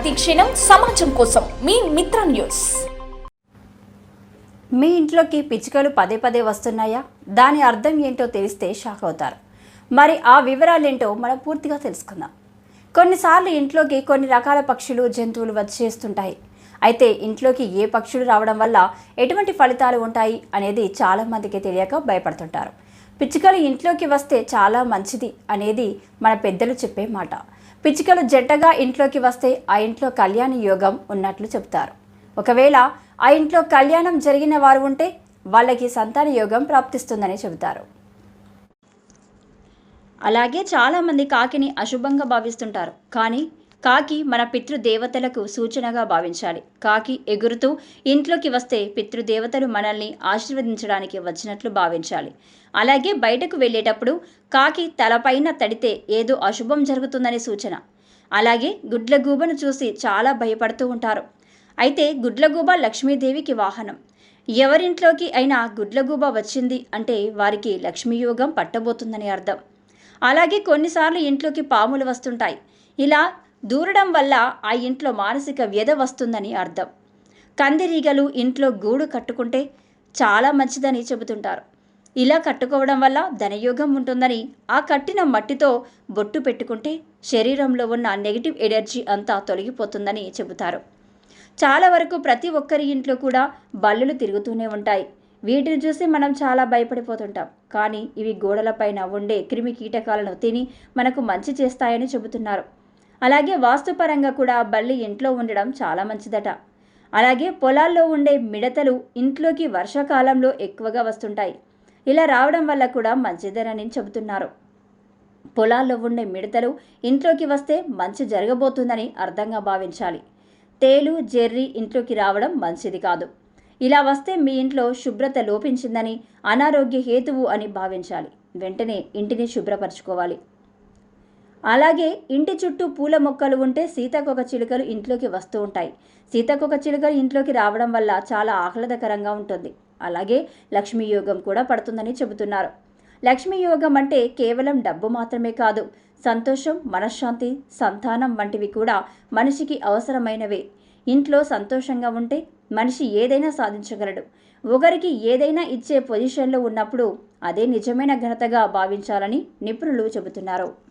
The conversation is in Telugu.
ప్రతిక్షణం సమాజం కోసం మీ మిత్ర న్యూస్. మీ ఇంట్లోకి పిచ్చుకలు పదే పదే వస్తున్నాయా? దాని అర్థం ఏంటో తెలిస్తే షాక్ అవుతారు. మరి ఆ వివరాలేంటో మనం పూర్తిగా తెలుసుకుందాం. కొన్నిసార్లు ఇంట్లోకి కొన్ని రకాల పక్షులు జంతువులు వచ్చేస్తుంటాయి. అయితే ఇంట్లోకి ఏ పక్షులు రావడం వల్ల ఎటువంటి ఫలితాలు ఉంటాయి అనేది చాలామందికి తెలియక భయపడుతుంటారు. పిచ్చుకలు ఇంట్లోకి వస్తే చాలా మంచిది అనేది మన పెద్దలు చెప్పే మాట. పిచ్చుకలు జంటగా ఇంట్లోకి వస్తే ఆ ఇంట్లో కళ్యాణ యోగం ఉన్నట్లు చెప్తారు ఒకవేళ ఆ ఇంట్లో కళ్యాణం జరిగిన వారు ఉంటే వాళ్ళకి సంతాన యోగం ప్రాప్తిస్తుందని చెబుతారు. అలాగే చాలామంది కాకిని అశుభంగా భావిస్తుంటారు. కానీ కాకి మన పితృదేవతలకు సూచనగా భావించాలి. కాకి ఎగురుతూ ఇంట్లోకి వస్తే పితృదేవతలు మనల్ని ఆశీర్వదించడానికి వచ్చినట్లు భావించాలి. అలాగే బయటకు వెళ్ళేటప్పుడు కాకి తలపైన తడితే ఏదో అశుభం జరుగుతుందనే సూచన. అలాగే గుడ్లగూబను చూసి చాలా భయపడుతూ ఉంటారు. అయితే గుడ్లగూబ లక్ష్మీదేవికి వాహనం. ఎవరింట్లోకి అయినా గుడ్లగూబ వచ్చింది అంటే వారికి లక్ష్మీయోగం పట్టబోతుందని అర్థం. అలాగే కొన్నిసార్లు ఇంట్లోకి పాములు వస్తుంటాయి. ఇలా దూరడం వల్ల ఆ ఇంట్లో మానసిక వ్యధ వస్తుందని అర్థం. కందిరీగలు ఇంట్లో గూడు కట్టుకుంటే చాలా మంచిదని చెబుతుంటారు. ఇలా కట్టుకోవడం వల్ల ధనయోగం ఉంటుందని ఆ కట్టిన మట్టితో బొట్టు పెట్టుకుంటే శరీరంలో ఉన్న నెగిటివ్ ఎనర్జీ అంతా తొలగిపోతుందని చెబుతారు. చాలా వరకు ప్రతి ఒక్కరి ఇంట్లో కూడా బల్లులు తిరుగుతూనే ఉంటాయి. వీటిని చూసి మనం చాలా భయపడిపోతుంటాం. కానీ ఇవి గోడలపైన ఉండే క్రిమి కీటకాలను తిని మనకు మంచి చేస్తాయని చెబుతున్నారు. అలాగే వాస్తుపరంగా కూడా బల్లి ఇంట్లో ఉండడం చాలా మంచిదట. అలాగే పొలాల్లో ఉండే మిడతలు ఇంట్లోకి వర్షాకాలంలో ఎక్కువగా వస్తుంటాయి. ఇలా రావడం వల్ల కూడా మంచిదేనని చెబుతున్నారు. పొలాల్లో ఉండే మిడతలు ఇంట్లోకి వస్తే మంచి జరగబోతుందని అర్థంగా భావించాలి. తేలు జెర్రీ ఇంట్లోకి రావడం మంచిది కాదు. ఇలా వస్తే మీ ఇంట్లో శుభ్రత లోపించిందని అనారోగ్య హేతువు అని భావించాలి. వెంటనే ఇంటిని శుభ్రపరచుకోవాలి. అలాగే ఇంటి చుట్టూ పూల మొక్కలు ఉంటే సీతాకొక చిలుకలు ఇంట్లోకి వస్తూ ఉంటాయి. సీతాకొక చిలుకలు ఇంట్లోకి రావడం వల్ల చాలా ఆహ్లాదకరంగా ఉంటుంది. అలాగే లక్ష్మీ యోగం కూడా పడుతుందని చెబుతున్నారు. లక్ష్మీ యోగం అంటే కేవలం డబ్బు మాత్రమే కాదు సంతోషం మనశ్శాంతి సంతానం వంటివి కూడా మనిషికి అవసరమైనవే. ఇంట్లో సంతోషంగా ఉంటే మనిషి ఏదైనా సాధించగలడు. ఒకరికి ఏదైనా ఇచ్చే పొజిషన్లో ఉన్నప్పుడు అదే నిజమైన ఘనతగా భావించాలని నిపుణులు చెబుతున్నారు.